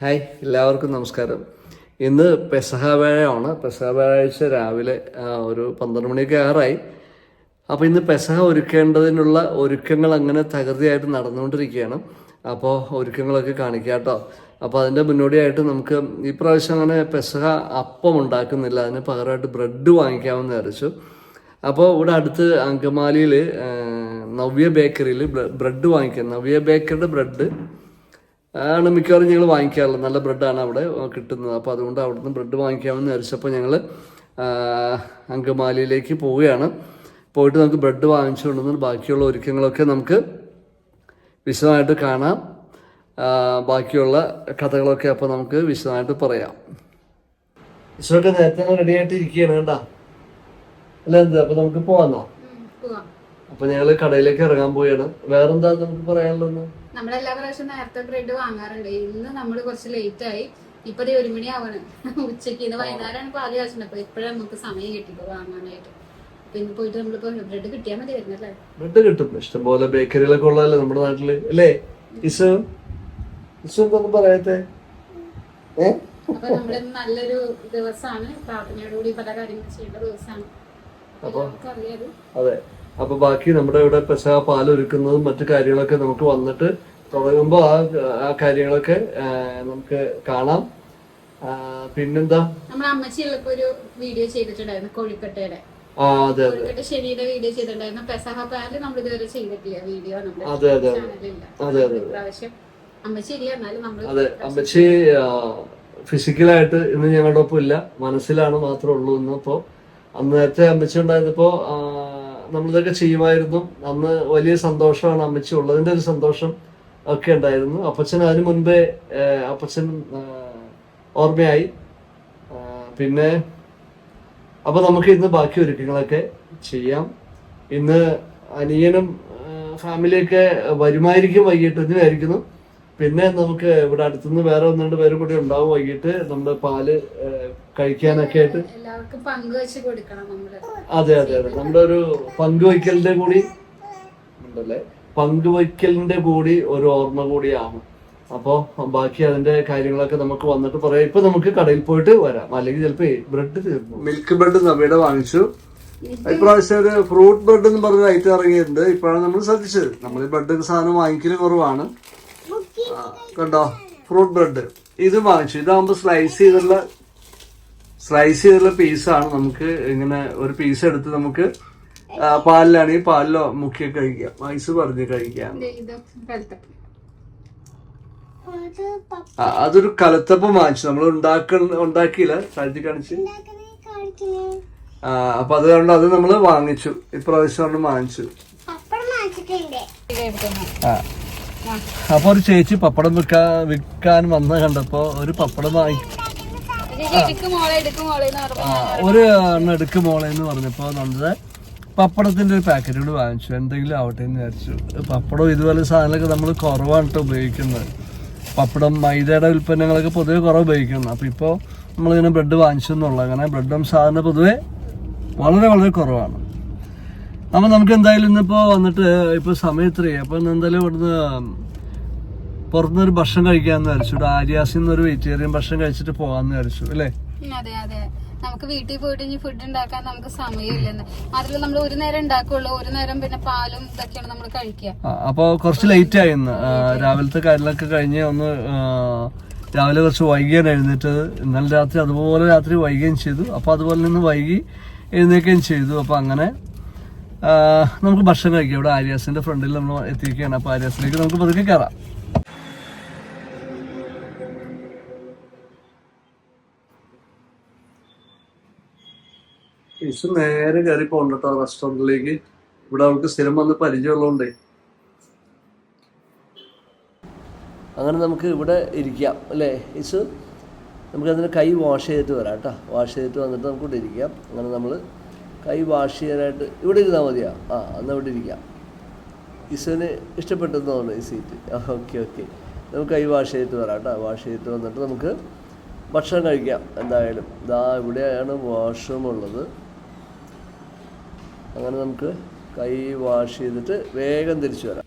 Hi എല്ലാവർക്കും നമസ്കാരം. ഇന്ന് പെസഹ വ്യാഴമാണ്. പെസഹ വ്യാഴാഴ്ച രാവിലെ ഒരു പന്ത്രണ്ട് മണിയൊക്കെ ആറായി. അപ്പോൾ ഇന്ന് പെസഹ ഒരുക്കേണ്ടതിനുള്ള ഒരുക്കങ്ങൾ അങ്ങനെ തകൃതിയായിട്ട് നടന്നുകൊണ്ടിരിക്കുകയാണ്. അപ്പോൾ ഒരുക്കങ്ങളൊക്കെ കാണിക്കാം കേട്ടോ. അപ്പോൾ അതിന്റെ മുന്നോടിയായിട്ട് നമുക്ക് ഈ പ്രാവശ്യം അങ്ങനെ പെസഹ അപ്പം ഉണ്ടാക്കുന്നില്ല. അതിന് പകരമായിട്ട് ബ്രെഡ് വാങ്ങിക്കാമെന്ന് വിചാരിച്ചു. അപ്പോൾ ഇവിടെ അടുത്ത് അങ്കമാലിയിൽ നവ്യ ബേക്കറിയിൽ ബ്രെഡ് വാങ്ങിക്കാം. നവ്യ ബേക്കറിയുടെ ബ്രെഡ് ആണ് മിക്കവാറും ഞങ്ങൾ വാങ്ങിക്കാറുള്ളത്. നല്ല ബ്രെഡാണ് അവിടെ കിട്ടുന്നത്. അപ്പോൾ അതുകൊണ്ട് അവിടുന്ന് ബ്രെഡ് വാങ്ങിക്കാമെന്ന് വിചാരിച്ചപ്പോൾ ഞങ്ങൾ അങ്കമാലിയിലേക്ക് പോവുകയാണ്. പോയിട്ട് നമുക്ക് ബ്രെഡ് വാങ്ങിച്ചു കൊണ്ടുവന്ന് ബാക്കിയുള്ള ഒരുക്കങ്ങളൊക്കെ നമുക്ക് വിശദമായിട്ട് കാണാം. ബാക്കിയുള്ള കഥകളൊക്കെ അപ്പോൾ നമുക്ക് വിശദമായിട്ട് പറയാം. വിശ്വമൊക്കെ നേരത്തെ റെഡിയായിട്ട് ഇരിക്കുകയാണ് കേട്ടാ. അല്ല എന്താ? അപ്പോൾ നമുക്ക് പോവാം അപ്പൊ ഞങ്ങൾ കടയിലേക്ക് ഇറങ്ങാൻ പോവുകയാണ്. വേറെന്താ നമുക്ക് പറയാനുള്ളത്? നമ്മളെല്ലാ പ്രാവശ്യം നേരത്തെ ബ്രെഡ് വാങ്ങാറുണ്ട്. ഇന്ന് നമ്മൾ കുറച്ച് ലേറ്റ് ആയി. ഇപ്പൊ ഒരു മണി ആവണ്. ഉച്ചയ്ക്ക് ഇന്ന് വൈകുന്നേരമാണ് ഇപ്പൊ ആദ്യം ആവശ്യം. അപ്പൊ ഇപ്പോഴാണ് നമുക്ക് സമയം കിട്ടി വാങ്ങാനായിട്ട്. പിന്നെ പോയിട്ട് നമ്മളിപ്പോ ബ്രെഡ് കിട്ടിയാൽ മതി വരുന്നല്ലേ? ബ്രെഡ് കിട്ടും. ഇഷ്ടംപോലെ ബേക്കറികളൊക്കെ ഉള്ളതല്ലേ നമ്മുടെ നാട്ടിൽ. അല്ലേ? ഇസു? ഇസു എന്തൊന്നും പറയത്തെ? അപ്പൊ നമ്മുടെ നല്ലൊരു ദിവസമാണ് പ്രാർത്ഥനയോടുകൂടി പല കാര്യങ്ങൾ ചെയ്യേണ്ട ദിവസമാണ് അപ്പൊ നമുക്കറിയാത് അതെ. അപ്പൊ ബാക്കി നമ്മുടെ ഇവിടെ പെസഹ പാൽ ഒരുക്കുന്നതും മറ്റു കാര്യങ്ങളൊക്കെ നമുക്ക് വന്നിട്ട് തുടങ്ങുമ്പോൾ ആ ആ കാര്യങ്ങളൊക്കെ നമുക്ക് കാണാം. പിന്നെന്താ? നമ്മുടെ അമ്മച്ചി ഉള്ളപ്പോ ഒരു വീഡിയോ ചെയ്തിട്ടുണ്ടായിരുന്നു കോഴിക്കട്ടയുടെ. ആ അതെ അതെ. ശനിയുടെ വീഡിയോ ചെയ്തിട്ടുണ്ടായിരുന്നു. പെസഹ പാൽ നമ്മൾ ഇതുവരെ ചെയ്തിട്ടില്ല വീഡിയോ അതെ അതെ അതെ. അതെ അമ്മച്ചി ഇല്ല എന്നാലും നമ്മൾ അതെ അമ്മച്ചി ഫിസിക്കലായിട്ട് ഇന്ന് ഞങ്ങളുടെ ഒപ്പം ഇല്ല. മനസ്സിലാണ് മാത്രമേ ഉള്ളൂ ഇന്നിപ്പോ അന്നേരത്തെ അന്ന് നേരത്തെ അമ്മച്ചി ഉണ്ടായിരുന്നപ്പോ നമ്മളിതൊക്കെ ചെയ്യുമായിരുന്നു. അന്ന് വലിയ സന്തോഷമാണ് അമ്മച്ചി ഉള്ളതിന്റെ ഒരു സന്തോഷം ഒക്കെ ഉണ്ടായിരുന്നു. അപ്പച്ചൻ അതിനു മുൻപേ അപ്പച്ചൻ ഓർമ്മയായി. പിന്നെ അപ്പൊ നമുക്ക് ഇന്ന് ബാക്കി ഒരുക്കങ്ങളൊക്കെ ചെയ്യാം. ഇന്ന് അനിയനും ഫാമിലിയൊക്കെ വരുമായിരിക്കും വൈകിട്ട്. എന്ന് വിചാരിക്കുന്നു പിന്നെ നമുക്ക് ഇവിടെ അടുത്തുനിന്ന് വേറെ ഒന്ന് രണ്ട് പേരും കൂടി ഉണ്ടാവും വൈകിട്ട് നമ്മുടെ പാൽ കഴിക്കാനൊക്കെ ആയിട്ട്. എല്ലാവർക്കും പങ്കുവെച്ച് കൊടുക്കണം നമ്മൾ. അതെ അതെ അതെ. നമ്മുടെ ഒരു പങ്കുവയ്ക്കലിന്റെ കൂടി ഉണ്ടല്ലേ? പങ്കുവയ്ക്കലിന്റെ കൂടി ഒരു ഓർമ്മ കൂടിയാണ്. അപ്പോ ബാക്കി അതിന്റെ കാര്യങ്ങളൊക്കെ നമുക്ക് വന്നിട്ട് പറയാം. ഇപ്പൊ നമുക്ക് കടയിൽ പോയിട്ട് വരാം. അല്ലെങ്കിൽ ചിലപ്പോ ബ്രെഡ് തീർന്നു. മിൽക്ക് ബ്രെഡ് നമ്മുടെ വാങ്ങിച്ചു. ഇപ്രാവശ്യം ഒരു ഫ്രൂട്ട് ബ്രെഡ് എന്ന് പറഞ്ഞ ഐറ്റം ഇറങ്ങിയിട്ടുണ്ട്. ഇപ്പോഴാണ് നമ്മൾ ശ്രദ്ധിച്ചത്. നമ്മൾ ഈ ബ്രെഡ് സാധനം വാങ്ങിക്കൽ കുറവാണ്. കണ്ടോ? ഫ്രൂട്ട് ബ്രെഡ് ഇത് വാങ്ങിച്ചു. ഇതാകുമ്പോ സ്ലൈസ് ചെയ്തുള്ള സ്ലൈസ് ചെയ്തുള്ള പീസാണ് നമുക്ക് ഇങ്ങനെ ഒരു പീസ് എടുത്ത് നമുക്ക് പാലിലാണെങ്കിൽ പാലിലോ മുക്കി കഴിക്കാം. ഐസ് പറഞ്ഞ് കഴിക്കാം. അതൊരു കലത്തപ്പം വാങ്ങിച്ചു. നമ്മൾ ഉണ്ടാക്ക ഉണ്ടാക്കിയില്ല. താഴ്ത്തി കാണിച്ച്. ആ, അപ്പൊ അതുകൊണ്ട് അത് നമ്മൾ വാങ്ങിച്ചു. ഇപ്രാവശ്യം വാങ്ങിച്ചു. ആ. അപ്പൊ ഒരു ചേച്ചി പപ്പടം വിൽക്കാൻ വിൽക്കാൻ വന്ന കണ്ടപ്പോ ഒരു പപ്പടം വാങ്ങി. ഒരു എണ്ണ എടുക്ക് മോളെ എന്ന് പറഞ്ഞപ്പോ നമ്മുടെ പപ്പടത്തിന്റെ ഒരു പാക്കറ്റ് കൂടി വാങ്ങിച്ചു. എന്തെങ്കിലും ആവട്ടെ എന്ന് വിചാരിച്ചു. പപ്പടം ഇതുപോലെ സാധനങ്ങളൊക്കെ നമ്മൾ കുറവാണ് ഉപയോഗിക്കുന്നത്. പപ്പടം മൈദയുടെ ഉൽപ്പന്നങ്ങളൊക്കെ പൊതുവെ കുറവ് ഉപയോഗിക്കുന്നു. അപ്പൊ ഇപ്പോ നമ്മളിങ്ങനെ ബ്രെഡ് വാങ്ങിച്ചെന്നുള്ളൂ അങ്ങനെ ബ്രെഡും സാധനം പൊതുവെ വളരെ വളരെ കുറവാണ്. അപ്പൊ നമുക്ക് എന്തായാലും ഇന്നിപ്പോ വന്നിട്ട് ഇപ്പൊ സമയം ഇത്രയായി അപ്പൊ എന്തായാലും ഇവിടുന്ന് പുറത്തുനിന്നൊരു ഭക്ഷണം കഴിക്കാന്ന് വിചാരിച്ചു. ഇവിടെ ആര്യാസിൽ നിന്ന് ഒരു വെജിറ്റേറിയൻ ഭക്ഷണം കഴിച്ചിട്ട് പോവാന്ന് വിചാരിച്ചു അല്ലേ? അതെ അതെ. നമുക്ക് വീട്ടിൽ പോയിട്ട് ഇനി ഫുഡ് ഉണ്ടാക്കാൻ നമുക്ക് സമയമില്ലെന്ന്. മാത്രമല്ല നമ്മൾ ഒരു നേരം ഉണ്ടാക്കുള്ളൂ. ഒരു നേരം പിന്നെ പാലും ഇതൊക്കെയാണ് നമ്മൾ കഴിക്കുക. അപ്പൊ കുറച്ച് ലേറ്റ് ആയി രാവിലത്തെ കാര്യങ്ങളൊക്കെ കഴിഞ്ഞ് ഒന്ന് രാവിലെ കുറച്ച് വൈകിയാണ് എഴുന്നേറ്റത്. ഇന്നലെ രാത്രി അതുപോലെ രാത്രി വൈകുകയും ചെയ്തു. അപ്പൊ അതുപോലെ നിന്ന് വൈകി എഴുന്നേക്കുകയും ചെയ്തു. അപ്പൊ അങ്ങനെ നമുക്ക് ഭക്ഷണം കഴിക്കാം. ഇവിടെ ആര്യാസിന്റെ ഫ്രണ്ടിൽ നമ്മൾ എത്തിയിരിക്കുകയാണ്. അപ്പൊ ആര്യാസിലേക്ക് നമുക്ക് പതുക്കെ കയറാം. ഇസ് നേരെ കയറി പോകണ്ടോ റെസ്റ്റോറന്റിലേക്ക് ഇവിടെ അവൾക്ക് സ്ഥിരം വന്ന് പരിചയമുള്ളതുകൊണ്ടേ. അങ്ങനെ നമുക്ക് ഇവിടെ ഇരിക്കാം അല്ലേ? ഇസ് നമുക്കതിന് കൈ വാഷ് ചെയ്തിട്ട് വരാം കേട്ടോ വാഷ് ചെയ്തിട്ട് വന്നിട്ട് നമുക്ക് ഇവിടെ ഇരിക്കാം. അങ്ങനെ നമ്മൾ കൈ വാഷ് ചെയ്യാനായിട്ട് ഇവിടെ ഇരുന്നാൽ മതിയാ. ആ അന്ന് ഇവിടെ ഇരിക്കാം. ഈശോന് ഇഷ്ടപ്പെട്ടെന്ന് തോന്നുന്നു ഈ സീറ്റ് ഓക്കെ ഓക്കെ നമുക്ക് കൈ വാഷ് ചെയ്തിട്ട് വരാം കേട്ടോ. വാഷ് ചെയ്തിട്ട് വന്നിട്ട് നമുക്ക് ഭക്ഷണം കഴിക്കാം എന്തായാലും. ഇതാ ഇവിടെയാണ് വാഷ്റൂം ഉള്ളത്. അങ്ങനെ നമുക്ക് കൈ വാഷ് ചെയ്തിട്ട് വേഗം തിരിച്ചു വരാം.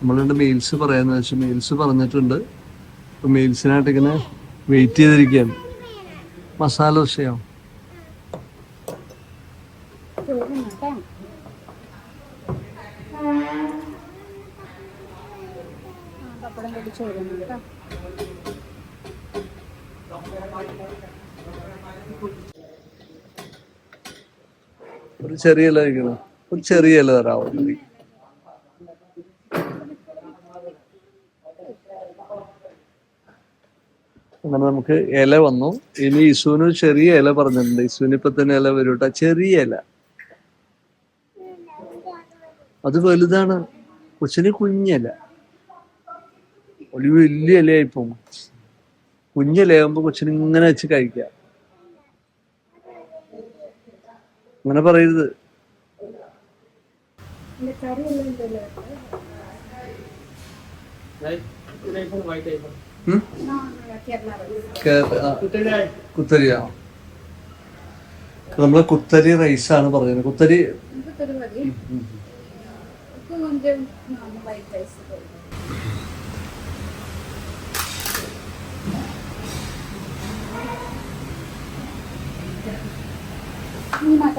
നമ്മളുടെ മെയിൽസ് പറയാന്ന് വെച്ചാൽ മെയിൽസ് പറഞ്ഞിട്ടുണ്ട്. മെയിൽസിനായിട്ട് ഇങ്ങനെ വെയിറ്റ് ചെയ്തിരിക്കുകയാണ്. മസാല ദോശയോ? കേട്ടോ ഒരു ചെറിയ ഇല കഴിക്കണം. ഒരു ചെറിയ ഇല തരാമോ ഉണ്ടെങ്കിൽ? അങ്ങനെ നമുക്ക് ഇല വന്നു. ഇനി ഇസുവിന് ചെറിയ ഇല പറഞ്ഞിട്ടുണ്ട്. ഇസുവിന് ഇപ്പൊ തന്നെ ഇല വരൂട്ട ചെറിയ ഇല. അത് വലുതാണ്. കൊച്ചിന് കുഞ്ഞില ഒരു വലിയ ഇലയായി പോകും കുഞ്ഞിലയാകുമ്പോ കൊച്ചിന് ഇങ്ങനെ വെച്ച് കഴിക്കാം. അങ്ങനെ പറയരുത്. ഉം? കുത്തരിയാ നമ്മൾ കുത്തരി റൈസാണ് പറഞ്ഞത് കുത്തരി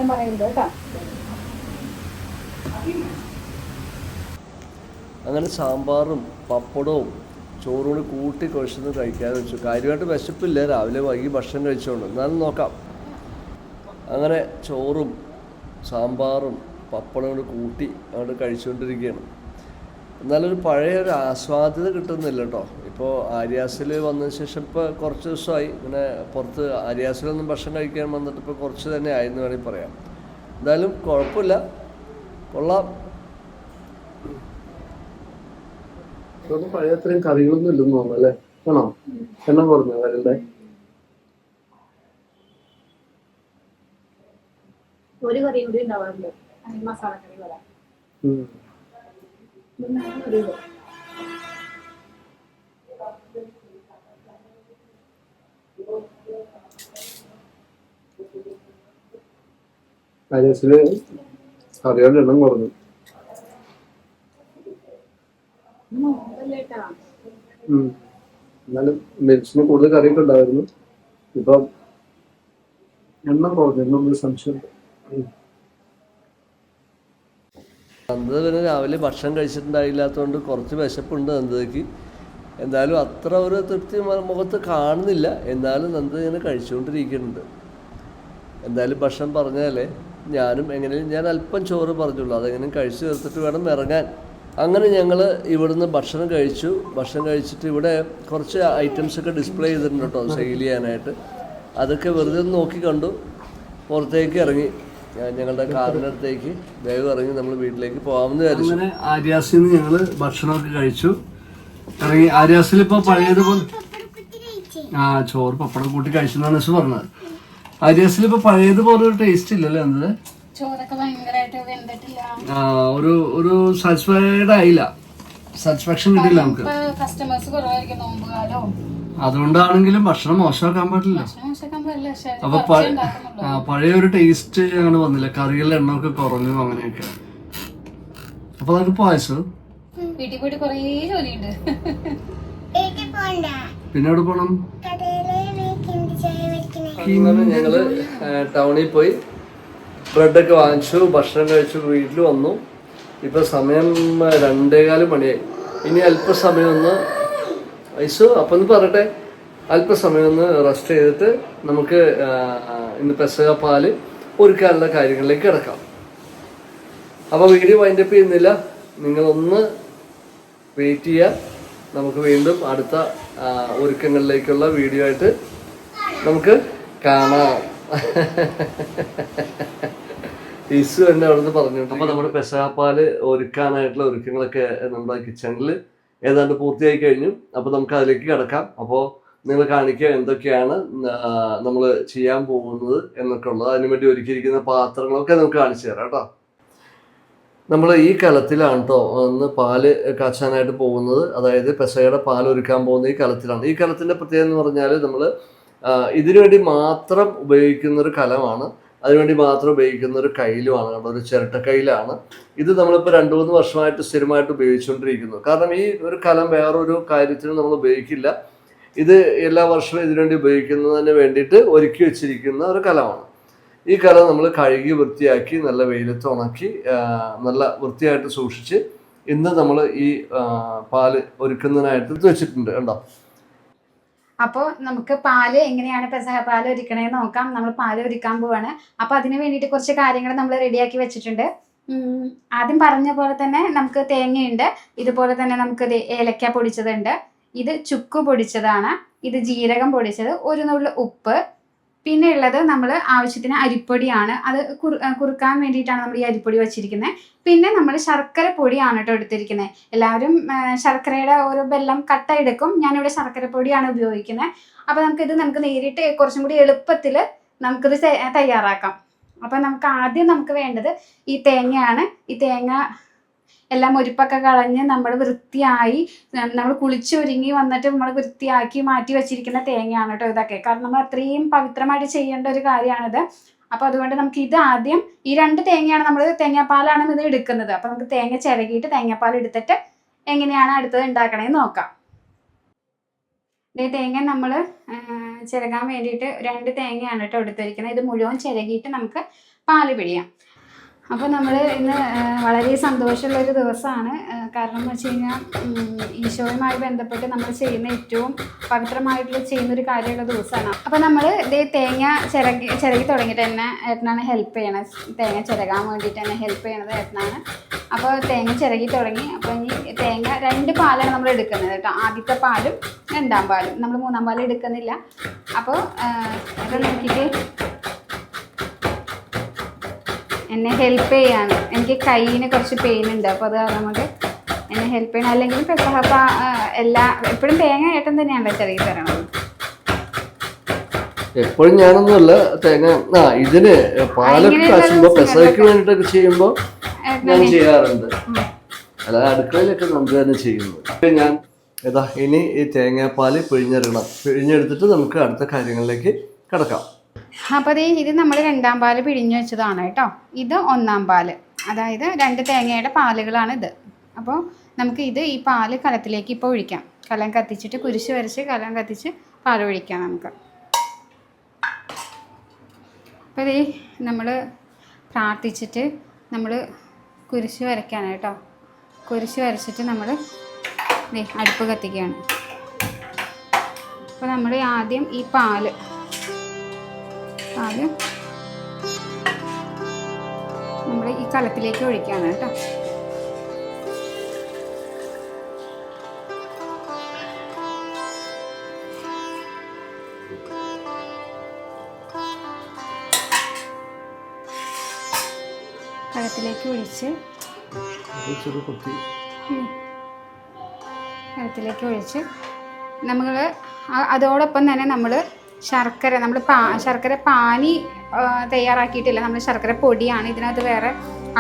പറയുന്നത് കേട്ടോ അങ്ങനെ സാമ്പാറും പപ്പടവും ചോറൂടി കൂട്ടി കുഴച്ചൊന്ന് കഴിക്കാന്ന് വെച്ചു. കാര്യമായിട്ട് വിശപ്പില്ല. രാവിലെ വൈകി ഭക്ഷണം കഴിച്ചോണ്ട്. എന്നാലും നോക്കാം. അങ്ങനെ ചോറും സാമ്പാറും പപ്പടം കൂടി കൂട്ടി അങ്ങോട്ട് കഴിച്ചുകൊണ്ടിരിക്കുകയാണ് എന്നാലൊരു പഴയ ഒരു ആസ്വാദ്യത കിട്ടുന്നില്ല കേട്ടോ ഇപ്പോൾ ആര്യാസിൽ വന്നതിന് ശേഷം ഇപ്പോൾ കുറച്ച് ദിവസമായി. ഇങ്ങനെ പുറത്ത് ആര്യാസിലൊന്നും ഭക്ഷണം കഴിക്കാൻ വന്നിട്ട് ഇപ്പോൾ കുറച്ച് തന്നെ ആയെന്ന് വേണമെങ്കിൽ പറയാം. എന്തായാലും കുഴപ്പമില്ല. കൊള്ളാം. നമുക്ക് പഴയ അത്രയും കറികളൊന്നും ഇല്ലെന്ന് തോന്നുന്നു അല്ലേ? ആണോ? എണ്ണം പറഞ്ഞു വരണ്ടേ? ഒരു കറി കൂടി ഉണ്ടാവാറുണ്ട്. അതിന് മസാല കറി വരാം ഒരു ഇത്. ആര്യാസിൽ കറികളുടെ എണ്ണം കുറഞ്ഞു. എന്നാലും മെഡിസിന് കൂടുതൽ കറിയൊക്കെ ഉണ്ടായിരുന്നു ഇപ്പം എണ്ണം കുറഞ്ഞു എന്നൊരു സംശയം. നന്ദ പിന്നെ രാവിലെ ഭക്ഷണം കഴിച്ചിട്ടുണ്ടായില്ലാത്തതുകൊണ്ട് കുറച്ച് വിശപ്പുണ്ട് നന്ദയ്ക്ക്. എന്തായാലും അത്ര ഒരു തൃപ്തി മുഖത്ത് കാണുന്നില്ല. എന്നാലും നന്ദ ഇങ്ങനെ കഴിച്ചുകൊണ്ടിരിക്കുന്നുണ്ട്. എന്തായാലും ഭക്ഷണം പറഞ്ഞാലേ ഞാനും എങ്ങനെയും ഞാൻ അല്പം ചോറ് പറഞ്ഞുള്ളൂ. അതെങ്ങനെ കഴിച്ചു തീർത്തിട്ട് വേണം ഇറങ്ങാൻ. അങ്ങനെ ഞങ്ങൾ ഇവിടുന്ന് ഭക്ഷണം കഴിച്ചു. ഭക്ഷണം കഴിച്ചിട്ട് ഇവിടെ കുറച്ച് ഐറ്റംസൊക്കെ ഡിസ്പ്ലേ ചെയ്തിട്ടുണ്ട് കേട്ടോ സെയിൽ ചെയ്യാനായിട്ട്. അതൊക്കെ വെറുതെ നോക്കി കണ്ടു. പുറത്തേക്ക് ഇറങ്ങി. ഞങ്ങളുടെ കാറിനടുത്തേക്ക് വേഗം ഇറങ്ങി നമ്മൾ വീട്ടിലേക്ക് പോകാമെന്ന് വിചാരിച്ചു. അങ്ങനെ ആര്യാസിൽ നിന്ന് ഞങ്ങൾ ഭക്ഷണമൊക്കെ കഴിച്ചു. ഇറങ്ങി. ആര്യാസിൽ ഇപ്പോൾ പഴയതുപോലെ ആ ചോറ് പപ്പടം കൂട്ടി കഴിച്ചെന്നാണ് പറഞ്ഞത്. ആര്യാസിൽ ഇപ്പോൾ പഴയതുപോലെ ഒരു ടേസ്റ്റ് ഇല്ലല്ലേ എന്നത് ആ, ഒരു ഒരു സാറ്റിസ്ഫൈഡ് ആയില്ല. സാറ്റിസ്ഫാക്ഷൻ കിട്ടില്ല നമുക്ക്. അതുകൊണ്ടാണെങ്കിലും ഭക്ഷണം മോശമാക്കാൻ പാടില്ല അപ്പൊ പഴയ ഒരു ടേസ്റ്റ് അങ്ങനെ വന്നില്ല. കറികളിലെ എണ്ണമൊക്കെ കുറഞ്ഞു അങ്ങനെയൊക്കെ. അപ്പൊ അതൊക്കെ പായസം? വീട്ടിൽ പോയിട്ട് കുറേ ജോലിയുണ്ട്. പിന്നെ എവിടെ പോണം? ഞങ്ങൾ ടൗണിൽ പോയി ബ്രെഡൊക്കെ വാങ്ങിച്ചു ഭക്ഷണം കഴിച്ചു വീട്ടിൽ വന്നു. ഇപ്പം സമയം രണ്ടേകാൽ മണിയായി. ഇനി അല്പസമയം ഒന്ന് ഐസു അപ്പം ഒന്ന് പറയട്ടെ അല്പസമയം ഒന്ന് റെസ്റ്റ് ചെയ്തിട്ട് നമുക്ക് ഇന്ന് പെസക പാൽ ഒരുക്കാനുള്ള കാര്യങ്ങളിലേക്ക് കിടക്കാം. അപ്പൊ വീഡിയോ വൈൻഡപ്പ് ചെയ്യുന്നില്ല. നിങ്ങളൊന്ന് വെയിറ്റ് ചെയ്യുക നമുക്ക് വീണ്ടും അടുത്ത ഒരുക്കങ്ങളിലേക്കുള്ള വീഡിയോ ആയിട്ട് നമുക്ക് കാണാം. ഇസു തന്നെ അവിടുന്ന് പറഞ്ഞു അപ്പൊ നമ്മുടെ പെസഹാപ്പാൽ ഒരുക്കാനായിട്ടുള്ള ഒരുക്കങ്ങളൊക്കെ നമ്മുടെ കിച്ചണിൽ ഏതാണ്ട് പൂർത്തിയായി കഴിഞ്ഞു. അപ്പൊ നമുക്ക് അതിലേക്ക് കിടക്കാം. അപ്പോൾ നിങ്ങൾ കാണിക്കുക എന്തൊക്കെയാണ് നമ്മൾ ചെയ്യാൻ പോകുന്നത് എന്നൊക്കെ ഉള്ളത്. അതിനുവേണ്ടി ഒരുക്കിയിരിക്കുന്ന പാത്രങ്ങളൊക്കെ നമുക്ക് കാണിച്ചു തരാം കേട്ടോ. നമ്മൾ ഈ കലത്തിലാണ് കേട്ടോ ഒന്ന് പാൽ കാച്ചാനായിട്ട് പോകുന്നത്. അതായത് പെസയുടെ പാൽ ഒരുക്കാൻ പോകുന്ന ഈ കലത്തിലാണ്. ഈ കലത്തിന്റെ പ്രത്യേകത എന്ന് പറഞ്ഞാൽ നമ്മൾ ഇതിനുവേണ്ടി മാത്രം ഉപയോഗിക്കുന്ന ഒരു കലമാണ്. അതിനുവേണ്ടി മാത്രം ഉപയോഗിക്കുന്ന ഒരു കയ്യിലുമാണ് കേട്ടോ ഒരു ചിരട്ട കയ്യിലാണ്. ഇത് നമ്മളിപ്പോൾ രണ്ട് മൂന്ന് വർഷമായിട്ട് സ്ഥിരമായിട്ട് ഉപയോഗിച്ചുകൊണ്ടിരിക്കുന്നു. കാരണം ഈ ഒരു കലം വേറൊരു കാര്യത്തിന് നമ്മൾ ഉപയോഗിക്കില്ല. ഇത് എല്ലാ വർഷവും ഇതിനുവേണ്ടി ഉപയോഗിക്കുന്നതിന് വേണ്ടിയിട്ട് ഒരുക്കി വെച്ചിരിക്കുന്ന ഒരു കലമാണ്. ഈ കലം നമ്മൾ കഴുകി വൃത്തിയാക്കി നല്ല വെയിലത്ത് ഉണക്കി നല്ല വൃത്തിയായിട്ട് സൂക്ഷിച്ച് ഇന്ന് നമ്മൾ ഈ പാൽ ഒരുക്കുന്നതിനായിട്ട് വെച്ചിട്ടുണ്ട് കണ്ടോ? അപ്പോൾ നമുക്ക് പാൽ എങ്ങനെയാണ് പെസഹ പാൽ ഒരുക്കണേന്ന് നോക്കാം. നമ്മൾ പാൽ ഒരുക്കാൻ പോവാണ്. അപ്പോൾ അതിന് വേണ്ടിയിട്ട് കുറച്ച് കാര്യങ്ങൾ നമ്മൾ റെഡിയാക്കി വെച്ചിട്ടുണ്ട്. ആദ്യം പറഞ്ഞ പോലെ തന്നെ നമുക്ക് തേങ്ങയുണ്ട്. ഇതുപോലെ തന്നെ നമുക്ക് ഏലക്ക പൊടിച്ചതുണ്ട്. ഇത് ചുക്ക് പൊടിച്ചതാണ്. ഇത് ജീരകം പൊടിച്ചത്. ഒരു നുള്ളു ഉപ്പ്. പിന്നെ ഉള്ളത് നമ്മൾ ആവശ്യത്തിന് അരിപ്പൊടിയാണ്. അത് കുറുക്കാൻ വേണ്ടിയിട്ടാണ് നമ്മൾ ഈ അരിപ്പൊടി വെച്ചിരിക്കുന്നത് പിന്നെ നമ്മൾ ശർക്കര പൊടിയാണ് കേട്ടോ എടുത്തിരിക്കുന്നത് എല്ലാവരും ശർക്കരയുടെ ഓരോ ബെല്ലം കട്ട എടുക്കും. ഞാനിവിടെ ശർക്കര പൊടിയാണ് ഉപയോഗിക്കുന്നത് അപ്പോൾ നമുക്കിത് നമുക്ക് നേരിട്ട് കുറച്ചും കൂടി എളുപ്പത്തിൽ നമുക്കിത് തയ്യ- തയ്യാറാക്കാം. അപ്പോൾ നമുക്ക് ആദ്യം നമുക്ക് വേണ്ടത് ഈ തേങ്ങയാണ്. ഈ തേങ്ങ എല്ലാം ഒരുപ്പൊക്കെ കളഞ്ഞ് നമ്മൾ വൃത്തിയായി നമ്മൾ കുളിച്ചൊരുങ്ങി വന്നിട്ട് നമ്മൾ വൃത്തിയാക്കി മാറ്റി വെച്ചിരിക്കുന്ന തേങ്ങയാണ് കേട്ടോ ഇതൊക്കെ. കാരണം നമ്മൾ അത്രയും പവിത്രമായിട്ട് ചെയ്യേണ്ട ഒരു കാര്യമാണിത് അപ്പോൾ അതുകൊണ്ട് നമുക്ക് ഇത് ആദ്യം ഈ രണ്ട് തേങ്ങയാണ് നമ്മൾ തേങ്ങാപ്പാലാണ് ഇത് എടുക്കുന്നത്. അപ്പോൾ നമുക്ക് തേങ്ങ ചിരകിയിട്ട് തേങ്ങാപ്പാൽ എടുത്തിട്ട് എങ്ങനെയാണ് അടുത്തത് ഉണ്ടാക്കണേന്ന് നോക്കാം. ഇതേ തേങ്ങ നമ്മൾ ചിരകാൻ വേണ്ടിയിട്ട് രണ്ട് തേങ്ങയാണ് കേട്ടോ എടുത്തിരിക്കുന്നത്. ഇത് മുഴുവൻ ചിരകിയിട്ട് നമുക്ക് പാൽ പിഴിയാം. അപ്പോൾ നമ്മൾ ഇന്ന് വളരെ സന്തോഷമുള്ള ഒരു ദിവസമാണ് കാരണം എന്ന് വെച്ച് കഴിഞ്ഞാൽ ഈശോയുമായി ബന്ധപ്പെട്ട് നമ്മൾ ചെയ്യുന്ന ഏറ്റവും പവിത്രമായിട്ടുള്ള ചെയ്യുന്നൊരു കാര്യമുള്ള ദിവസമാണ്. അപ്പോൾ നമ്മൾ ഇതേ തേങ്ങ ചിരകി ചിരകി തുടങ്ങിയിട്ട് തന്നെ ഏട്ടനാണ് ഹെൽപ്പ് ചെയ്യണത്. തേങ്ങ ചിരകാൻ വേണ്ടിയിട്ട് തന്നെ ഹെൽപ്പ് ചെയ്യണത് ഏട്ടനാണ്. അപ്പോൾ തേങ്ങ ചിരകി തുടങ്ങി. അപ്പോൾ ഇനി തേങ്ങ രണ്ട് പാലാണ് നമ്മൾ എടുക്കുന്നത് കേട്ടോ. ആദ്യത്തെ പാലും രണ്ടാം പാലും. നമ്മൾ മൂന്നാം പാലും എടുക്കുന്നില്ല. അപ്പോൾ അത് നോക്കിയിട്ട് എന്നെ ഹെൽപ്പ് ചെയ്യാണ്. എനിക്ക് കയ്യിന് കുറച്ച് പെയിൻ ഉണ്ട്. അപ്പോൾ അത് കാരണം കൊണ്ട് എന്നെ ഹെൽപ്പ് ചെയ്യണം. അല്ലെങ്കിൽ പെസഹപ്പ എല്ലാ എപ്പോഴും തേങ്ങ ഏട്ടൻ തന്നെയാണല്ലോ ചെറിയ തരണത്. എപ്പോഴും ഞാനൊന്നുമല്ല തേങ്ങ ആ ഇതിന് പാലൊക്കെ കാച്ചുമ്പോൾ ദിവസങ്ങളിലൊക്കെ. പെസയ്ക്ക് ചെയ്യുമ്പോൾ ഞാൻ ചെയ്യാറുണ്ട്. അല്ലാതെ അടുക്കളയിലൊക്കെ നമുക്ക് തന്നെ ചെയ്യുന്നു ഞാൻ ഇതാ ഇനി ഈ തേങ്ങാപ്പാൽ പിഴിഞ്ഞെടുക്കണം. പിഴിഞ്ഞെടുത്തിട്ട് നമുക്ക് അടുത്ത കാര്യങ്ങളിലേക്ക് കിടക്കാം. അപ്പോൾ ദേ ഇത് നമ്മൾ രണ്ടാം പാൽ പിഴിഞ്ഞു വെച്ചതാണ് കേട്ടോ. ഇത് ഒന്നാം പാൽ. അതായത് രണ്ട് തേങ്ങയുടെ പാലുകളാണ് ഇത്. അപ്പോൾ നമുക്ക് ഇത് ഈ പാൽ കലത്തിലേക്ക് ഇപ്പോൾ ഒഴിക്കാം. കലം കത്തിച്ചിട്ട് കുരിശ് വരച്ച് കലം കത്തിച്ച് പാൽ ഒഴിക്കാം നമുക്ക്. അപ്പോൾ ദേ നമ്മൾ പ്രാർത്ഥിച്ചിട്ട് നമ്മൾ കുരിശ് വരയ്ക്കാണ് കേട്ടോ. കുരിശ് വരച്ചിട്ട് നമ്മൾ അടുപ്പ് കത്തിക്കുകയാണ്. അപ്പോൾ നമ്മൾ ആദ്യം ഈ പാൽ പാൽ നമ്മൾ ഈ കലത്തിലേക്ക് ഒഴിക്കുകയാണ് കേട്ടോ. കലത്തിലേക്ക് ഒഴിച്ച് കലത്തിലേക്ക് ഒഴിച്ച് നമ്മൾ അതോടൊപ്പം തന്നെ നമ്മൾ ശർക്കര നമ്മൾ പാ ശർക്കര പാനി തയ്യാറാക്കിയിട്ടില്ല. നമ്മൾ ശർക്കര പൊടിയാണ്. ഇതിനകത്ത് വേറെ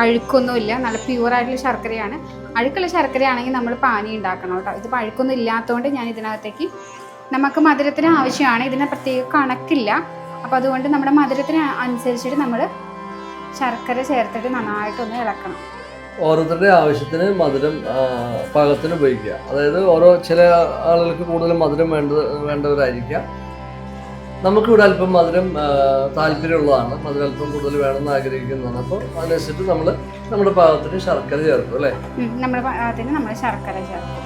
അഴുക്കൊന്നുമില്ല. നല്ല പ്യുവറായിട്ടുള്ള ശർക്കരയാണ്. അഴുക്കുള്ള ശർക്കരയാണെങ്കിൽ നമ്മൾ പാനി ഉണ്ടാക്കണം കേട്ടോ. ഇതിപ്പോൾ അഴുക്കൊന്നും ഇല്ലാത്തതുകൊണ്ട് ഞാൻ ഇതിനകത്തേക്ക് നമുക്ക് മധുരത്തിന് ആവശ്യമാണ്. ഇതിന് പ്രത്യേക കണക്കില്ല. അപ്പോൾ അതുകൊണ്ട് നമ്മുടെ മധുരത്തിന് അനുസരിച്ചിട്ട് നമ്മൾ ശർക്കര ചേർത്തിട്ട് നന്നായിട്ടൊന്ന് ഇളക്കണം. ഓരോരുത്തരുടെ ആവശ്യത്തിന് മധുരം പാകത്തിന് ഉപയോഗിക്കുക. അതായത് ഓരോ ചില ആളുകൾക്ക് കൂടുതൽ മധുരം വേണ്ട വേണ്ടവരായിരിക്കാം നമുക്കിവിടെ അല്പം മധുരം താല്പര്യമുള്ളതാണ്. മധുരം അല്പം കൂടുതൽ വേണമെന്ന് ആഗ്രഹിക്കുന്നതാണ്. അപ്പോൾ അതിനനുസരിച്ച് നമ്മൾ നമ്മുടെ പാകത്തിന് ശർക്കര ചേർക്കും അല്ലേ? നമ്മുടെ പാകത്തിന് നമ്മൾ ശർക്കര ചേർക്കും.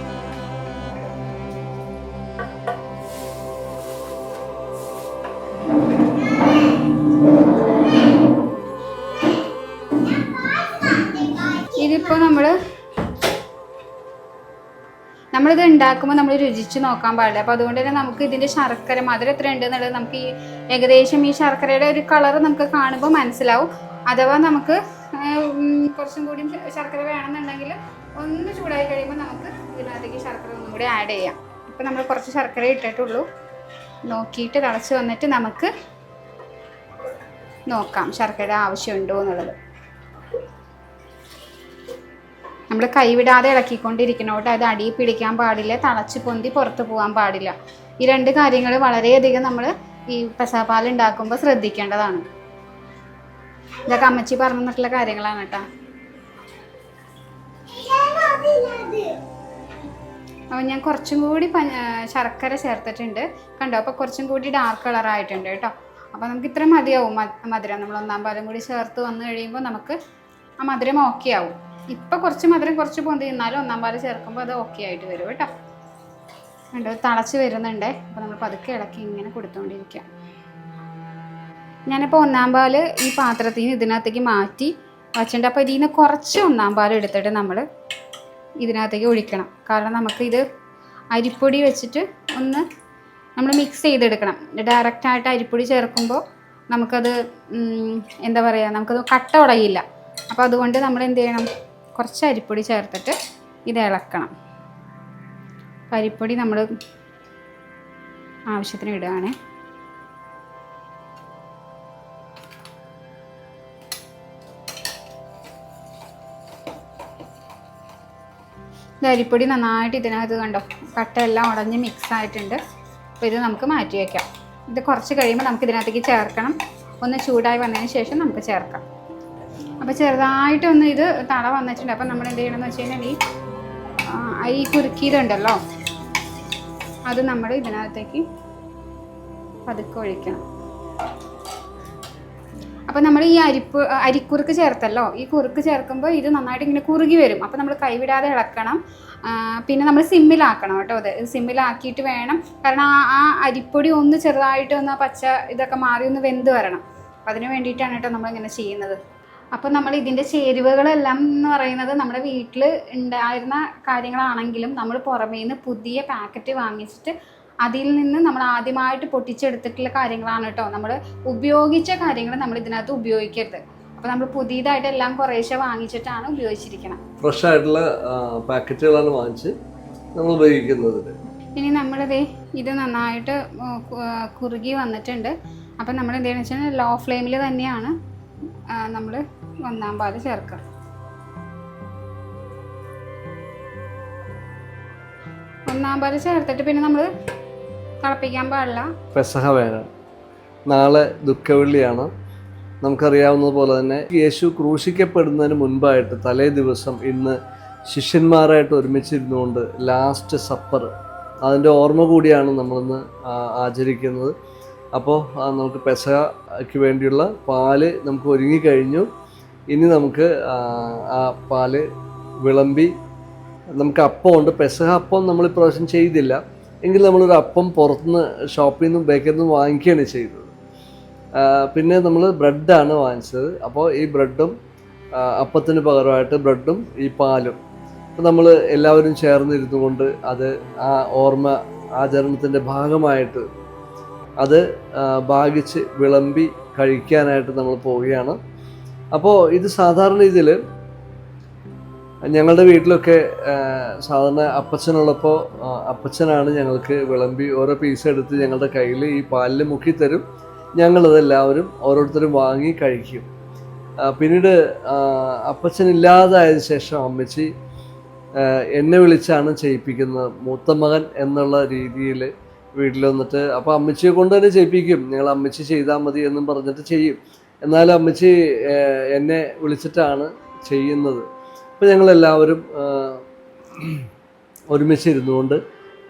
നമ്മളിത് ഉണ്ടാക്കുമ്പോൾ നമ്മൾ രുചിച്ച് നോക്കാൻ പാടില്ല. അപ്പോൾ അതുകൊണ്ട് തന്നെ നമുക്ക് ഇതിന്റെ ശർക്കര മധുരം എത്ര ഉണ്ട് എന്നുള്ളത് നമുക്ക് ഈ ഏകദേശം ഈ ശർക്കരയുടെ ഒരു കളർ നമുക്ക് കാണുമ്പോൾ മനസ്സിലാവും. അഥവാ നമുക്ക് കുറച്ചും കൂടി ശർക്കര വേണമെന്നുണ്ടെങ്കിൽ ഒന്ന് ചൂടായി കഴിയുമ്പോൾ നമുക്ക് ഇതിനകത്തേക്ക് ശർക്കര ഒന്നും കൂടി ആഡ് ചെയ്യാം. ഇപ്പം നമ്മൾ കുറച്ച് ശർക്കര ഇട്ടിട്ടുള്ളൂ. നോക്കിയിട്ട് തിളച്ച് വന്നിട്ട് നമുക്ക് നോക്കാം ശർക്കര ആവശ്യമുണ്ടോ എന്നുള്ളത്. നമ്മൾ കൈവിടാതെ ഇളക്കിക്കൊണ്ടിരിക്കണം കേട്ടോ. അത് അടിയിൽ പിടിക്കാൻ പാടില്ല തളച്ച് പൊന്തി പുറത്ത് പോകാൻ പാടില്ല. ഈ രണ്ട് കാര്യങ്ങൾ വളരെയധികം നമ്മൾ ഈ പെസാപ്പാൽ ഉണ്ടാക്കുമ്പോൾ ശ്രദ്ധിക്കേണ്ടതാണ്. ഇതൊക്കെ അമ്മച്ചി പറഞ്ഞിട്ടുള്ള കാര്യങ്ങളാണ് കേട്ടോ. അപ്പോൾ ഞാൻ കുറച്ചും കൂടി ശർക്കര ചേർത്തിട്ടുണ്ട്. കണ്ടോ? അപ്പോൾ കുറച്ചും കൂടി ഡാർക്ക് കളറായിട്ടുണ്ട് കേട്ടോ. അപ്പോൾ നമുക്ക് ഇത്ര മതിയാവും മധുരം. നമ്മൾ ഒന്നാം പാലും കൂടി ചേർത്ത് വന്നു കഴിയുമ്പോൾ നമുക്ക് ആ മധുരം ഓക്കെ ആവും. ഇപ്പം കുറച്ച് മധുരം കുറച്ച് പൊന്തി നിന്നാലും ഒന്നാം പാൽ ചേർക്കുമ്പോൾ അത് ഓക്കെ ആയിട്ട് വരും കേട്ടോ. കണ്ടോ തിളച്ച് വരുന്നുണ്ട്. അപ്പോൾ നമ്മൾ പതുക്കെ ഇളക്കി ഇങ്ങനെ കൊടുത്തുകൊണ്ടിരിക്കുക ഞാനിപ്പോൾ ഒന്നാം പാൽ ഈ പാത്രത്തിൽ നിന്ന് ഇതിനകത്തേക്ക് മാറ്റി വച്ചിട്ടുണ്ട്. അപ്പോൾ ഇതിൽ നിന്ന് കുറച്ച് ഒന്നാം പാൽ എടുത്തിട്ട് നമ്മൾ ഇതിനകത്തേക്ക് ഒഴിക്കണം. കാരണം നമുക്ക് ഇത് അരിപ്പൊടി വെച്ചിട്ട് ഒന്ന് നമ്മൾ മിക്സ് ചെയ്തെടുക്കണം. ഡയറക്റ്റായിട്ട് അരിപ്പൊടി ചേർക്കുമ്പോൾ നമുക്കത് എന്താ പറയുക നമുക്കത് കട്ട ഉടയില്ല. അപ്പോൾ അതുകൊണ്ട് നമ്മൾ എന്ത് ചെയ്യണം? കുറച്ച് അരിപ്പൊടി ചേർത്തിട്ട് ഇത് ഇളക്കണം. അപ്പം അരിപ്പൊടി നമ്മൾ ആവശ്യത്തിന് ഇടുകയാണ്. ഇത് അരിപ്പൊടി നന്നായിട്ട് ഇതിനകത്ത് കണ്ടോ കട്ടയെല്ലാം ഉടഞ്ഞ് മിക്സ് ആയിട്ടുണ്ട്. അപ്പോൾ ഇത് നമുക്ക് മാറ്റി വയ്ക്കാം ഇത് കുറച്ച് കഴിയുമ്പോൾ നമുക്ക് ഇതിനകത്തേക്ക് ചേർക്കണം. ഒന്ന് ചൂടായി വന്നതിന് ശേഷം നമുക്ക് ചേർക്കാം. അപ്പോൾ ചെറുതായിട്ടൊന്ന് ഇത് തള വന്നിട്ടുണ്ട്. അപ്പോൾ നമ്മൾ എന്ത് ചെയ്യണമെന്ന് വെച്ച് കഴിഞ്ഞാൽ ഈ ഈ കുറുക്കിയതുണ്ടല്ലോ അത് നമ്മൾ ഇതിനകത്തേക്ക് പതുക്കെ ഒഴിക്കണം. അപ്പോൾ നമ്മൾ ഈ അരിപ്പ് അരിക്കുറുക്ക് ചേർത്തല്ലോ. ഈ കുറുക്ക് ചേർക്കുമ്പോൾ ഇത് നന്നായിട്ട് ഇങ്ങനെ കുറുകി വരും. അപ്പോൾ നമ്മൾ കൈവിടാതെ ഇളക്കണം. പിന്നെ നമ്മൾ സിമ്മിലാക്കണം കേട്ടോ അത് സിമ്മിലാക്കിയിട്ട് വേണം. കാരണം ആ ആ അരിപ്പൊടി ഒന്ന് ചെറുതായിട്ട് ഒന്ന് പച്ച ഇതൊക്കെ മാറി ഒന്ന് വെന്ത് വരണം. അപ്പം അതിന് വേണ്ടിയിട്ടാണ് കേട്ടോ നമ്മളിങ്ങനെ ചെയ്യുന്നത്. അപ്പോൾ നമ്മൾ ഇതിന്റെ ചേരുവകളെല്ലാം എന്ന് പറയുന്നത് നമ്മുടെ വീട്ടിൽ ഉണ്ടായിരുന്ന കാര്യങ്ങളാണെങ്കിലും നമ്മൾ പുറമേ നിന്ന് പുതിയ പാക്കറ്റ് വാങ്ങിച്ചിട്ട് അതിൽ നിന്ന് നമ്മൾ ആദ്യമായിട്ട് പൊട്ടിച്ചെടുത്തിട്ടുള്ള കാര്യങ്ങളാണ് കേട്ടോ. നമ്മൾ ഉപയോഗിച്ച കാര്യങ്ങൾ നമ്മൾ ഇതിനകത്ത് ഉപയോഗിക്കരുത്. അപ്പോൾ നമ്മൾ പുതിയതായിട്ട് എല്ലാം കുറേശ്ശെ വാങ്ങിച്ചിട്ടാണ് ഉപയോഗിച്ചിരിക്കണം. ഫ്രഷ് ആയിട്ടുള്ള പാക്കറ്റുകളാണ് വാങ്ങിച്ച് നമ്മൾ ഉപയോഗിക്കുന്നത് ഇനി നമ്മളിത് ഇത് നന്നായിട്ട് കുറുകി വന്നിട്ടുണ്ട്. അപ്പം നമ്മൾ എന്താണെന്ന് വെച്ചാൽ ലോ ഫ്ലെയിമിൽ തന്നെയാണ് നമ്മൾ ഒന്നാം പാൽ ചേർക്കാം ഒന്നാം പാൽ ചേർത്തിട്ട് പിന്നെ നമ്മൾ തിളപ്പിക്കാൻ പാടില്ല. പെസഹ വേണം നാളെ ദുഃഖവെള്ളിയാണ്. നമുക്കറിയാവുന്നത് പോലെ തന്നെ യേശു ക്രൂശിക്കപ്പെടുന്നതിന് മുൻപായിട്ട് തലേ ദിവസം ഇന്ന് ശിഷ്യന്മാരായിട്ട് ഒരുമിച്ചിരുന്നുകൊണ്ട് ലാസ്റ്റ് സപ്പർ അതിന്റെ ഓർമ്മ കൂടിയാണ് നമ്മളിന്ന് ആചരിക്കുന്നത്. അപ്പോൾ നമുക്ക് പെസഹയ്ക്ക് വേണ്ടിയുള്ള പാൽ നമുക്ക് ഒരുങ്ങിക്കഴിഞ്ഞു ഇനി നമുക്ക് ആ, പാൽ വിളമ്പി നമുക്ക് അപ്പം ഉണ്ട് പെസഹ അപ്പം നമ്മൾ ഇപ്രാവശ്യം ചെയ്തില്ല. എങ്കിൽ നമ്മളൊരു അപ്പം പുറത്തുനിന്ന് ഷോപ്പിൽ നിന്നും ബേക്കറിൽ നിന്നും വാങ്ങിക്കുകയാണ് ചെയ്തത്. പിന്നെ നമ്മൾ ബ്രെഡാണ് വാങ്ങിച്ചത്. അപ്പോൾ ഈ ബ്രെഡും അപ്പത്തിന് പകരമായിട്ട് ബ്രെഡും ഈ പാലും അപ്പം നമ്മൾ എല്ലാവരും ചേർന്നിരുന്നു കൊണ്ട് അത് ആ ഓർമ്മ ആചരണത്തിന്റെ ഭാഗമായിട്ട് അത് ഭാഗിച്ച് വിളമ്പി കഴിക്കാനായിട്ട് നമ്മൾ പോവുകയാണ്. അപ്പോൾ ഇത് സാധാരണ ഇതിൽ ഞങ്ങളുടെ വീട്ടിലൊക്കെ സാധാരണ അപ്പച്ചനുള്ളപ്പോൾ അപ്പച്ചനാണ് ഞങ്ങൾക്ക് വിളമ്പി ഓരോ പീസ് എടുത്ത് ഞങ്ങളുടെ കയ്യിൽ ഈ പാലിൽ മുക്കി തരും. ഞങ്ങളതെല്ലാവരും ഓരോരുത്തരും വാങ്ങി കഴിക്കും. പിന്നീട് അപ്പച്ചൻ ഇല്ലാതായതിനു ശേഷം അമ്മച്ചി എന്നെ വിളിച്ചാണ് ചെയ്യിപ്പിക്കുന്നത്. മൂത്ത മകൻ എന്നുള്ള രീതിയിൽ വീട്ടിൽ വന്നിട്ട് അപ്പോൾ അമ്മച്ചിയെ കൊണ്ട് തന്നെ ചെയ്യിപ്പിക്കും. ഞങ്ങൾ അമ്മച്ചി ചെയ്താൽ മതി എന്നും പറഞ്ഞിട്ട് ചെയ്യും. എന്നാലും അമ്മച്ചി എന്നെ വിളിച്ചിട്ടാണ് ചെയ്യുന്നത്. അപ്പോൾ ഞങ്ങളെല്ലാവരും ഒരുമിച്ച് ഇരുന്നുകൊണ്ട്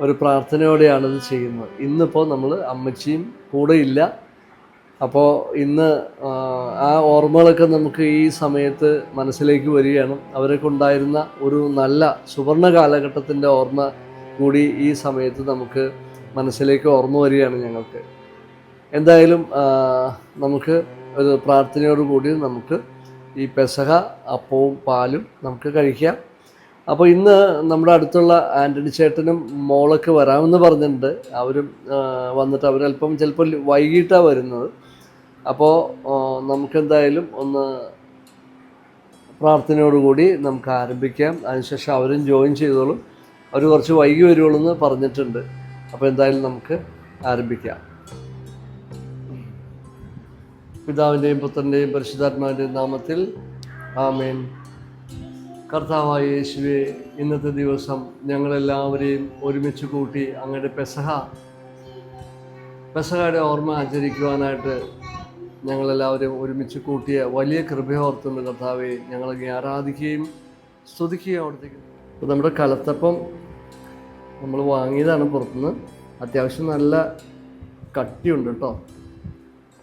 ഒരു പ്രാർത്ഥനയോടെയാണ് ഇത് ചെയ്യുന്നത്. ഇന്നിപ്പോൾ നമ്മൾ അമ്മച്ചിയും കൂടെ ഇല്ല. അപ്പോൾ ഇന്ന് ആ ഓർമ്മകളൊക്കെ നമുക്ക് ഈ സമയത്ത് മനസ്സിലേക്ക് വരികയാണ്. അവരൊക്കെ ഉണ്ടായിരുന്ന ഒരു നല്ല സുവർണ കാലഘട്ടത്തിന്റെ ഓർമ്മ കൂടി ഈ സമയത്ത് നമുക്ക് മനസ്സിലേക്ക് ഓർമ്മ വരികയാണ് ഞങ്ങൾക്ക്. എന്തായാലും നമുക്ക് ഒരു പ്രാർത്ഥനയോടുകൂടി നമുക്ക് ഈ പെസഹ അപ്പവും പാലും നമുക്ക് കഴിക്കാം. അപ്പോൾ ഇന്ന് നമ്മുടെ അടുത്തുള്ള ആന്റണി ചേട്ടനും മോളൊക്കെ വരാമെന്ന് പറഞ്ഞിട്ടുണ്ട്. അവരും വന്നിട്ട് അവരല്പം ചിലപ്പോൾ വൈകിട്ടാണ് വരുന്നത്. അപ്പോൾ നമുക്കെന്തായാലും ഒന്ന് പ്രാർത്ഥനയോടുകൂടി നമുക്ക് ആരംഭിക്കാം. അതിനുശേഷം അവരും ജോയിൻ ചെയ്തോളും. അവർ കുറച്ച് വൈകി വരുള്ളൂ എന്ന് പറഞ്ഞിട്ടുണ്ട്. അപ്പോൾ എന്തായാലും നമുക്ക് ആരംഭിക്കാം. പിതാവിന്റെയും പുത്രന്റെയും പരിശുദ്ധാത്മാവിന്റെയും നാമത്തിൽ ആമേൻ. കർത്താവായ യേശുവെ ഇന്നത്തെ ദിവസം ഞങ്ങളെല്ലാവരെയും ഒരുമിച്ച് കൂട്ടി അങ്ങയുടെ പെസഹ പെസഹയുടെ ഓർമ്മ ആചരിക്കുവാനായിട്ട് ഞങ്ങളെല്ലാവരും ഒരുമിച്ച് കൂട്ടിയ വലിയ കൃപയോർത്തുണ്ട് കർത്താവെ ഞങ്ങളെ ആരാധിക്കുകയും സ്തുതിക്കുകയും അവിടത്തേക്ക്. അപ്പോൾ നമ്മുടെ കലത്തപ്പം നമ്മൾ വാങ്ങിയതാണ് പുറത്തുനിന്ന്. അത്യാവശ്യം നല്ല കട്ടിയുണ്ട് കേട്ടോ.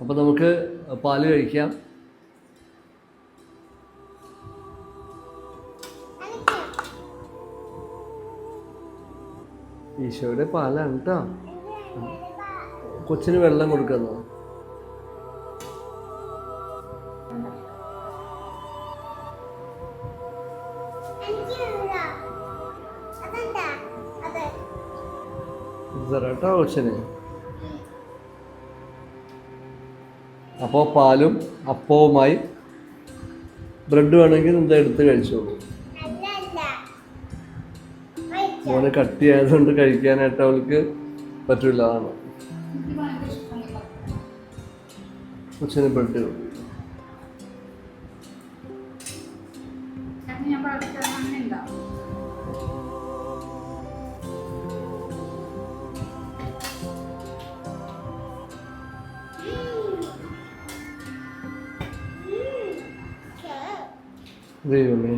അപ്പോൾ നമുക്ക് പാൽ കഴിക്കാം. ഈശോയുടെ പാലാണ് കേട്ടോ കൊച്ചിന് വെള്ളം കൊടുക്കുന്നു? കേട്ടോ കൊച്ചിന്. അപ്പോൾ പാലും അപ്പവുമായി ബ്രെഡ് വേണമെങ്കിൽ എന്താ എടുത്ത് കഴിച്ചോളൂ മോനെ കട്ടിയായതുകൊണ്ട് കഴിക്കാനായിട്ട് അവൾക്ക് പറ്റില്ല അതാണ്. കൊച്ചിന് ബ്രെഡ് ഞാൻ ദൈവമേ.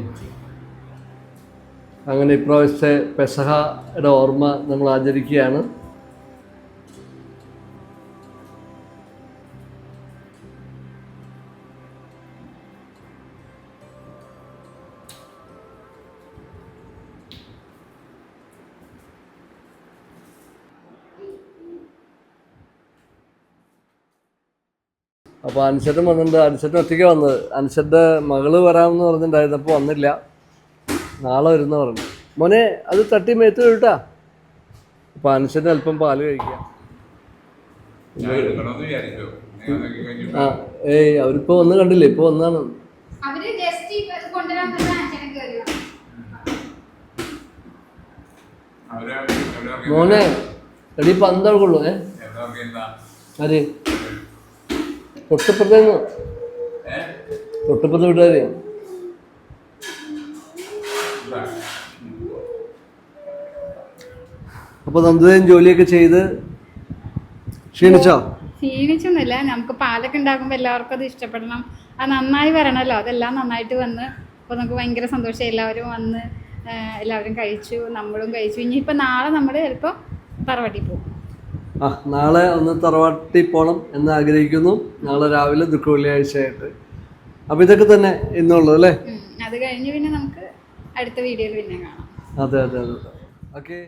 അങ്ങനെ ഇപ്രാവശ്യത്തെ പെസഹയുടെ ഓർമ്മ നമ്മൾ ആചരിക്കുകയാണ്. അപ്പോൾ അനുസരൻ വന്നിട്ടുണ്ട്. അനുസരൻ ഒറ്റയ്ക്ക് വന്നത് അനുസരന്റെ മകൾ വരാമെന്ന് പറഞ്ഞിട്ടുണ്ടായിരുന്നു അപ്പോൾ വന്നില്ല. നാളെ വരുന്ന പറഞ്ഞു. മോനെ അത് തട്ടി മേത്ത് കേട്ടാ അപ്പോൾ അനുസരൻ അല്പം പാൽ കഴിക്കാം. ആ ഏയ് അവരിപ്പോൾ വന്ന് കണ്ടില്ലേ? ഇപ്പോൾ വന്നാണ്. മോനെ എടി പന്തളക്കുള്ളൂ ഏ? അതെ തൊട്ടപ്പുറത്തേന്ന് തൊട്ടപ്പുറത്ത് അപ്പൊ അപ്പോൾ നന്ദുവേം ജോലിയൊക്കെ ചെയ്ത് ക്ഷീണിച്ചോ? ക്ഷീണിച്ചൊന്നുമില്ല. നമുക്ക് പാലൊക്കെ ഉണ്ടാക്കുമ്പോൾ എല്ലാവർക്കും അത് ഇഷ്ടപ്പെടണം. അത് നന്നായി വരണമല്ലോ അതെല്ലാം നന്നായിട്ട് വന്ന് അപ്പോൾ നമുക്ക് ഭയങ്കര സന്തോഷം. എല്ലാവരും വന്ന് എല്ലാവരും കഴിച്ചു. നമ്മളും കഴിച്ചു. ഇനിയിപ്പോൾ നാളെ നമ്മൾ ചിലപ്പോൾ തറവാട്ടിൽ പോകും. ആ നാളെ ഒന്ന് തറവാട്ടി പോകണം എന്ന് ആഗ്രഹിക്കുന്നു. നാളെ രാവിലെ ദുഃഖ വെള്ളിയാഴ്ചയായിട്ട് അപ്പൊ ഇതൊക്കെ തന്നെ ഇന്നുള്ളത് അല്ലേ. അത് കഴിഞ്ഞ് പിന്നെ നമുക്ക് അടുത്ത വീഡിയോയിൽ പിന്നെ കാണാം. അതെ അതെ അതെ. ഓക്കെ.